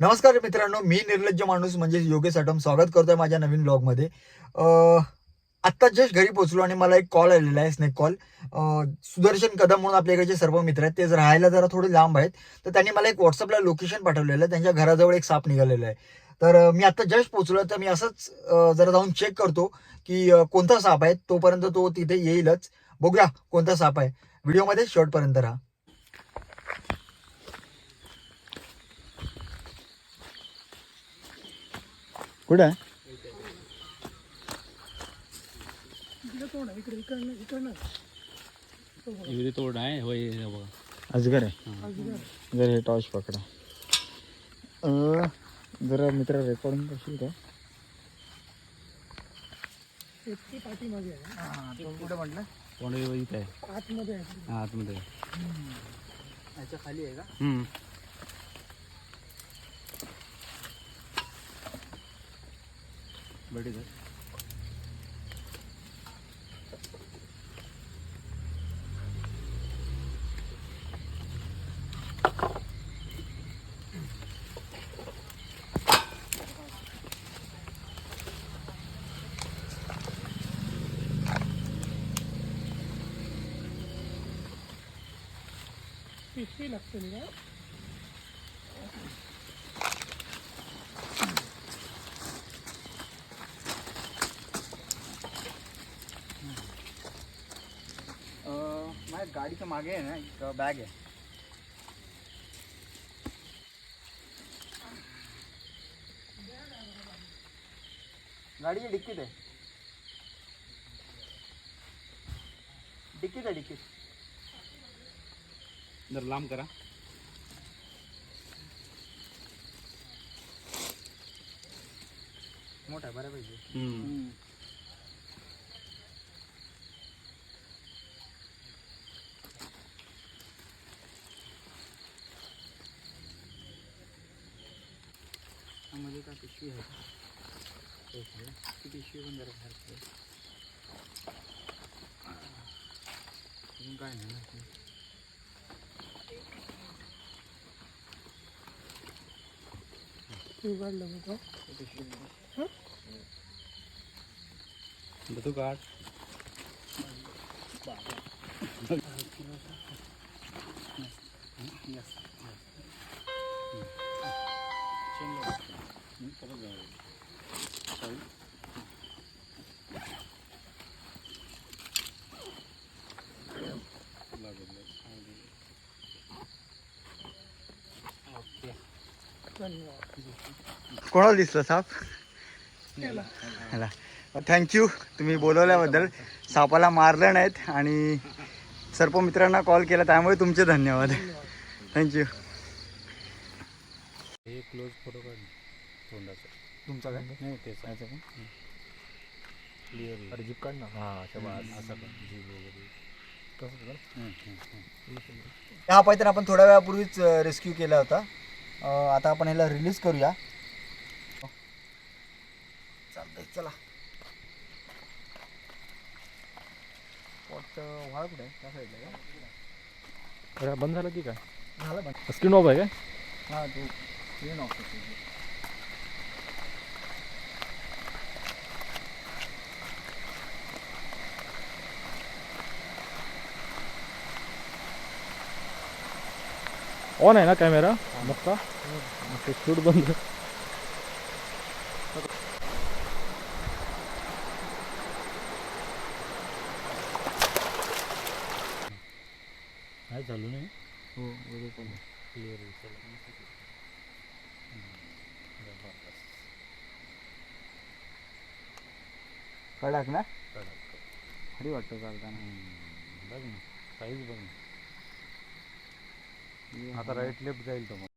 नमस्कार मित्रांनो मी निर्लज्ज माणूस म्हणजे योगेश आटम स्वागत करतोय माझ्या नवीन ब्लॉगमध्ये आत्ता जस्ट घरी पोचलो आणि मला एक कॉल आलेला आहे स्नेक कॉल सुदर्शन कदम म्हणून आपल्या इकडचे सर्व मित्र आहेत. ते राहायला जरा थोडे लांब आहेत. तर त्यांनी मला एक व्हॉट्सअपला लोकेशन पाठवलेलं आहे. त्यांच्या घराजवळ एक साप निघालेला आहे. तर मी आता जस्ट पोचलो तर मी असंच जरा जाऊन चेक करतो की कोणता साप आहे. तोपर्यंत तो तिथे येईलच. बघूया कोणता साप आहे. व्हिडिओमध्ये शेवटपर्यंत राहा. कुठे? आहे इकडे तोड आहे होय हे बघा. अजगर आहे. जर हे टॉर्च पकडा. अं, जरा मित्र रेकॉर्डिंग करशील का? कुठे म्हटलं? तोंड इथं आहे. हा, आतमध्ये आहे. याच्या खाली आहे का? हम्म. बैठ इधर Do? माझ्या गाडीच्या मागे आहे ना एक बॅग आहे गाडीच्या डिक्कीत आहे डिक्कीत आहे डिक्कीत जर लांब करा। मोठा बऱ्यापैकी हम्म. मध्ये का पिशवी आहे का? एक आहे. ती पिशवी पण जरा बाहेर ठेव. अजून काय नाही ना ती पिशवी कोणाला दिसलं साप? ह्याला थँक्यू तुम्ही बोलवल्याबद्दल. सापाला मारलं नाहीत आणि सर्प मित्रांना कॉल केला त्यामुळे तुमचे धन्यवाद. थँक्यू हे क्लोज फोटो काढ. तोंडाचा. तुमचा काय? नाही त्याचा क्लिअर अरे जीप काढ ना. हा असं पण जीभ वगैरे. हम्म, हम्म, हम्म. हा पायथन आपण थोड्या वेळापूर्वीच रेस्क्यू केला होता. अं, आता आपण ह्याला रिलीज करूया. चालतंय चला. अं, व्हाळ कुठे? आहे त्या साईडला का? अरे, बंद झालं की काय? झालं पण स्क्रीन ऑफ आहे काय? हा तो स्क्रीन ऑफ करतो ऑन आहे ना कॅमेरा बघता ते शूट बंद. काय चालू नाही? हो क्लिअर कडक ना? खरी वाटतं चालताना. बघ ना. साईज बघ ना. आता राईट लेफ्ट जाईल तो मग